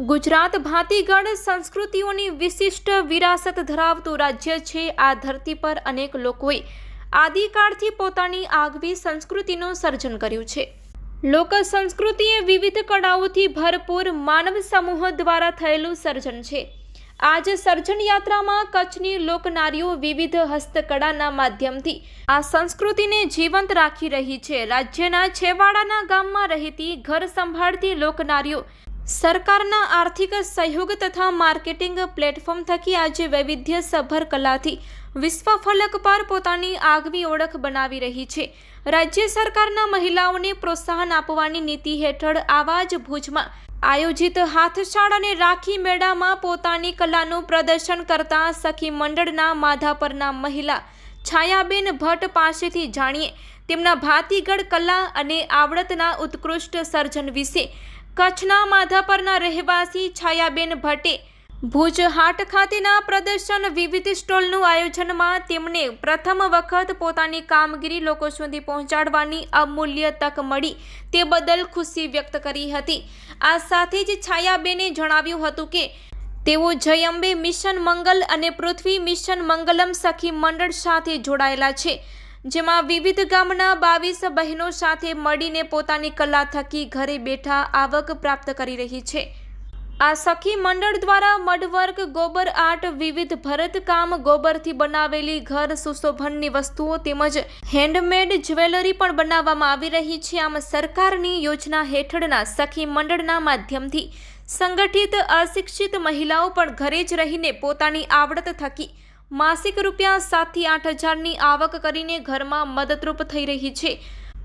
ગુજરાત ભાતીગળ સંસ્કૃતિઓની વિશિષ્ટ વિરાસત ધરાવતું રાજ્ય છે આ ધરતી પર અનેક લોકોએ આદિકાળથી પોતાની આગવી સંસ્કૃતિનું સર્જન કર્યું છે. લોક સંસ્કૃતિ એ વિવિધ કળાઓથી ભરપૂર માનવ સમૂહ દ્વારા થયેલું સર્જન છે. આજ સર્જન યાત્રામાં કચ્છની લોકનારીઓ વિવિધ હસ્તકળાના માધ્યમથી આ સંસ્કૃતિને જીવંત રાખી રહી છે. રાજ્યના છેવાડાના ગામમાં રહેતી ઘર સંભાળતી લોકનારીઓ સરકારના આર્થિક સહયોગ તથા માર્કેટિંગ પ્લેટફોર્મ થકી આજે વૈવિધ્યસભર કલાથી વિશ્વ ફલક પર પોતાની આગવી ઓળખ બનાવી રહી છે. રાજ્ય સરકારના મહિલાઓને પ્રોત્સાહન આપવાની નીતિ હેઠળ આવા જ ભુજમાં આયોજિત હાથશાળ અને રાખી મેળામાં પોતાની કલાનું પ્રદર્શન કરતા સખી મંડળના માધાપરના મહિલા છાયાબેન ભટ્ટ પાસેથી જાણીએ તેમના ભાતીગળ કલા અને આવડતના ઉત્કૃષ્ટ સર્જન વિશે કચ્છના માધાપરના રહેવાસી છાયાબેન ભટ્ટે ભુજ હાટ ખાતેના પ્રદર્શન વિવિધ સ્ટોલનું આયોજનમાં તેમણે પ્રથમ વખત પોતાની કામગીરી લોકો સુધી પહોંચાડવાની અમૂલ્ય તક મળી તે બદલ ખુશી વ્યક્ત કરી હતી. આ સાથે જ છાયાબેને જણાવ્યું હતું કે, તેઓ જય અંબે મિશન મંગલ અને પૃથ્વી મિશન મંગલમ સખી મંડળ સાથે જોડાયેલા છે, જેમાં વિવિધ ગામના બાવીસ બહેનો સાથે મળીને પોતાની કલા થકી ઘરે બેઠા આવક પ્રાપ્ત કરી રહી છે. આ સખી મંડળ દ્વારા મડવર્ક ગોબર આર્ટ વિવિધ ભરતકામ ગોબરથી બનાવેલી ઘર સુશોભનની વસ્તુઓ તેમજ હેન્ડમેડ જ્વેલરી પણ બનાવવામાં આવી રહી છે. આમ સરકારની યોજના હેઠળના સખી મંડળના માધ્યમથી સંગઠિત અશિક્ષિત મહિલાઓ પણ ઘરે જ રહીને પોતાની આવડત થકી માસિક રૂપિયા સાતથી આઠ હજારની આવક કરીને ઘરમાં મદદરૂપ થઈ રહી છે.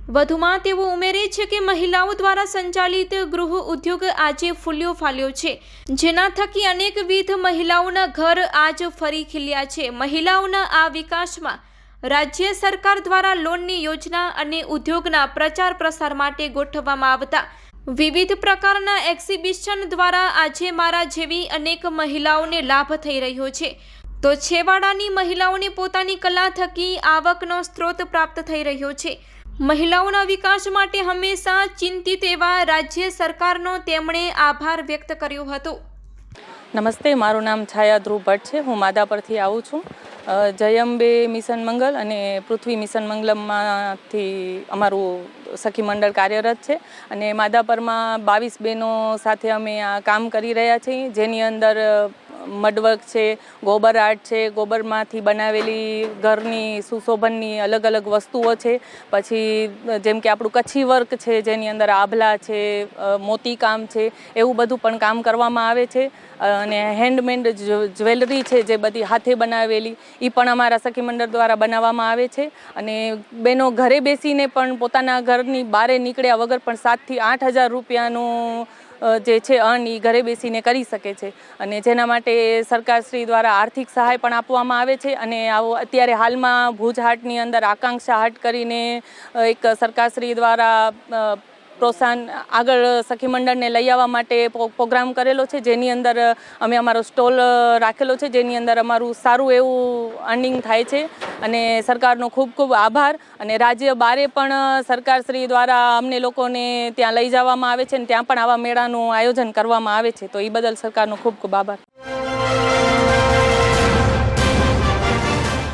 વધુમાં તેઓ ઉમેરે છે કે મહિલાઓ દ્વારા સંચાલિત ગૃહ ઉદ્યોગ આજે ફૂલ્યો ફાલ્યો છે. જેના થકી અનેકવિધ મહિલાઓના ઘર આજ ફરી ખીલ્યા છે. મહિલાઓના આ વિકાસમાં રાજ્ય સરકાર દ્વારા લોનની યોજના અને ઉદ્યોગના પ્રચાર પ્રસાર માટે ગોઠવવામાં આવતા વિવિધ પ્રકારના એક્ઝિબિશન દ્વારા આજે મારા જેવી અનેક મહિલાઓને લાભ થઈ રહ્યો છે. તો છેવાડાની મહિલાઓને પોતાની કલા થકી આવકનો સ્ત્રોત પ્રાપ્ત થઈ રહ્યો છે. મહિલાઓના વિકાસ માટે હંમેશા ચિંતિત એવા રાજ્ય સરકારનો તેમણે આભાર વ્યક્ત કર્યો હતો. નમસ્તે, મારું નામ છાયા ધ્રુવ ભટ્ટ છે. હું માદા પરથી આવું છું. જયંબે મિશન મંગલ અને પૃથ્વી મિશન મંગલમમાંથી અમારું સખી મંડળ કાર્યરત છે અને માદાપરમાં બાવીસ બહેનો સાથે અમે આ કામ કરી રહ્યા છીએ. જેની અંદર મડવર્ક છે, ગોબર આર્ટ છે, ગોબરમાંથી બનાવેલી ઘરની સુશોભનની અલગ અલગ વસ્તુઓ છે. પછી જેમ કે આપણું કચ્છી વર્ક છે, જેની અંદર આભલા છે મોતીકામ છે, એવું બધું પણ કામ કરવામાં આવે છે. અને હેન્ડમેડ જ્વેલરી છે જે બધી હાથે બનાવેલી એ પણ અમારા સખી મંડળ દ્વારા બનાવવામાં આવે છે. અને બેનો ઘરે બેસીને પણ પોતાના ઘરની બારે નીકળ્યા વગર પણ સાતથી આઠ હજાર રૂપિયાનું જે છે, અર્ન એ ઘરે બેસીને કરી શકે છે. અને જેના માટે સરકારશ્રી દ્વારા આર્થિક સહાય પણ આપવામાં આવે છે અને આવો અત્યારે હાલમાં ભુજ હાટની અંદર આકાંક્ષા હાટ કરીને એક સરકારશ્રી દ્વારા પ્રોત્સાહન આગળ સખી મંડળને લઈ આવવા માટે પ્રોગ્રામ કરેલો છે, જેની અંદર અમે અમારો સ્ટોલ રાખેલો છે, જેની અંદર અમારું સારું એવું અર્નિંગ થાય છે. અને સરકારનો ખૂબ ખૂબ આભાર. અને રાજ્ય બારે પણ સરકારશ્રી દ્વારા અમને લોકોને ત્યાં લઈ જવામાં આવે છે અને ત્યાં પણ આવા મેળાનું આયોજન કરવામાં આવે છે. તો એ બદલ સરકારનો ખૂબ ખૂબ આભાર.